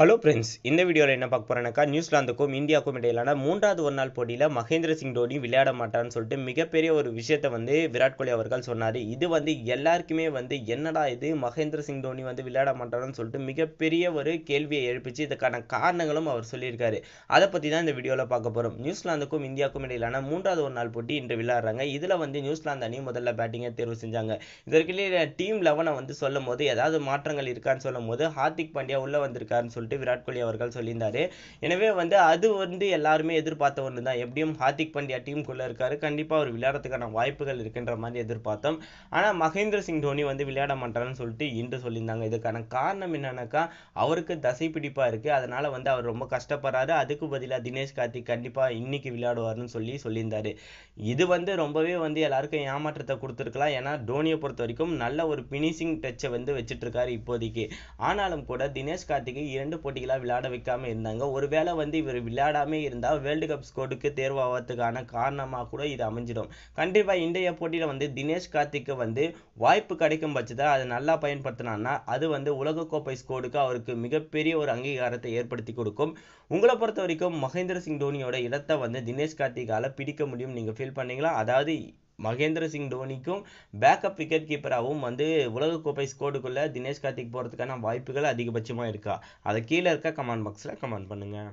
Hello friends இந்த வீடியோவில் என்ன பார்க்க போகிறேன்னாக்கா நியூசிலாந்துக்கும் இந்தியாவுக்கும் இடையிலான மூன்றாவது ஒரு நாள் போட்டியில் மகேந்திர சிங் தோனி விளையாட மாட்டான்னு சொல்லிட்டு மிகப்பெரிய ஒரு விஷயத்தை வந்து விராட் கோலி அவர்கள் சொன்னார். இது வந்து எல்லாருக்குமே வந்து என்னடா இது மகேந்திர சிங் தோனி வந்து விளையாட மாட்டாருன்னு சொல்லிட்டு மிகப்பெரிய ஒரு கேள்வியை எழுப்பிச்சு இதுக்கான காரணங்களும் அவர் சொல்லியிருக்காரு. அதை பற்றி தான் இந்த வீடியோவில் பார்க்க போகிறோம் நியூசிலாந்துக்கும் இந்தியாவுக்கும் இடையிலான மூன்றாவது ஒரு நாள் போட்டி இன்று விளையாடுறாங்க. இதில் வந்து நியூசிலாந்து அணி முதல்ல பேட்டிங்கை தேர்வு செஞ்சாங்க. இதற்கிடையே டீம் லெவனை வந்து சொல்லும் போது ஏதாவது மாற்றங்கள் இருக்கான்னு சொல்லும் போது ஹார்திக் பாண்டியா உள்ளே வந்திருக்காருன்னு சொல்லிட்டு விராட் கோலி அவர்கள் சொல்லியிருந்தார். எனவே வந்து அது வந்து எல்லாருமே எதிர்பார்த்த ஒன்று தான் எப்படியும் ஹார்திக் பாண்டியா டீமுக்குள்ளே இருக்காரு. கண்டிப்பாக அவர் விளையாடுறதுக்கான வாய்ப்புகள் இருக்குன்ற மாதிரி எதிர்பார்த்தோம். ஆனால் மகேந்திர சிங் தோனி வந்து விளையாட மாட்டாருன்னு சொல்லிட்டு இன்று சொல்லியிருந்தாங்க. இதுக்கான காரணம் என்னன்னாக்கா அவருக்கு தசை பிடிப்பாக இருக்குது அதனால் வந்து அவர் ரொம்ப கஷ்டப்படுறாரு. அதுக்கு பதிலாக தினேஷ் கார்த்திக் கண்டிப்பாக இன்னைக்கு விளையாடுவார்னு சொல்லி சொல்லியிருந்தார். இது வந்து ரொம்பவே வந்து எல்லாருக்கும் ஏமாற்றத்தை கொடுத்துருக்கலாம். ஏன்னா தோனியை பொறுத்த வரைக்கும் நல்ல ஒரு ஃபினிஷிங் டச்சை வந்து வச்சுட்டு இருக்காரு இப்போதைக்கு. ஆனாலும் கூட தினேஷ் கார்த்திகை இரண்டு போட்டிகளாக விளையாட வைக்காம இருந்தாங்க. ஒருவேளை வந்து இவர் விளையாடாம இருந்தால் வேர்ல்டு கப் ஸ்கோடுக்கு தேர்வாகிறதுக்கான காரணமாக கூட இது அமைஞ்சிடும். கண்டிப்பாக இன்றைய போட்டியில் வந்து தினேஷ் கார்த்திக்கு வந்து வாய்ப்பு கிடைக்கும் பட்சத்தை அதை நல்லா பயன்படுத்தினான்னா அது வந்து உலகக்கோப்பை ஸ்கோடுக்கு அவருக்கு மிகப்பெரிய ஒரு அங்கீகாரத்தை ஏற்படுத்தி கொடுக்கும். உங்களை பொறுத்த வரைக்கும் மகேந்திர சிங் தோனியோட இடத்தை வந்து தினேஷ் கார்த்திகால பிடிக்க முடியும் நீங்கள் ஃபீல் பண்ணீங்களா? அதாவது மகேந்திர சிங் தோனிக்கும் பேக்கப் விக்கெட் கீப்பராகவும் வந்து உலகக்கோப்பை ஸ்கோடுக்குள்ளே தினேஷ் கார்த்திக் போகிறதுக்கான வாய்ப்புகள் அதிகபட்சமாக இருக்கா? அதை கீழே இருக்க கமெண்ட் பாக்ஸில் கமெண்ட் பண்ணுங்கள்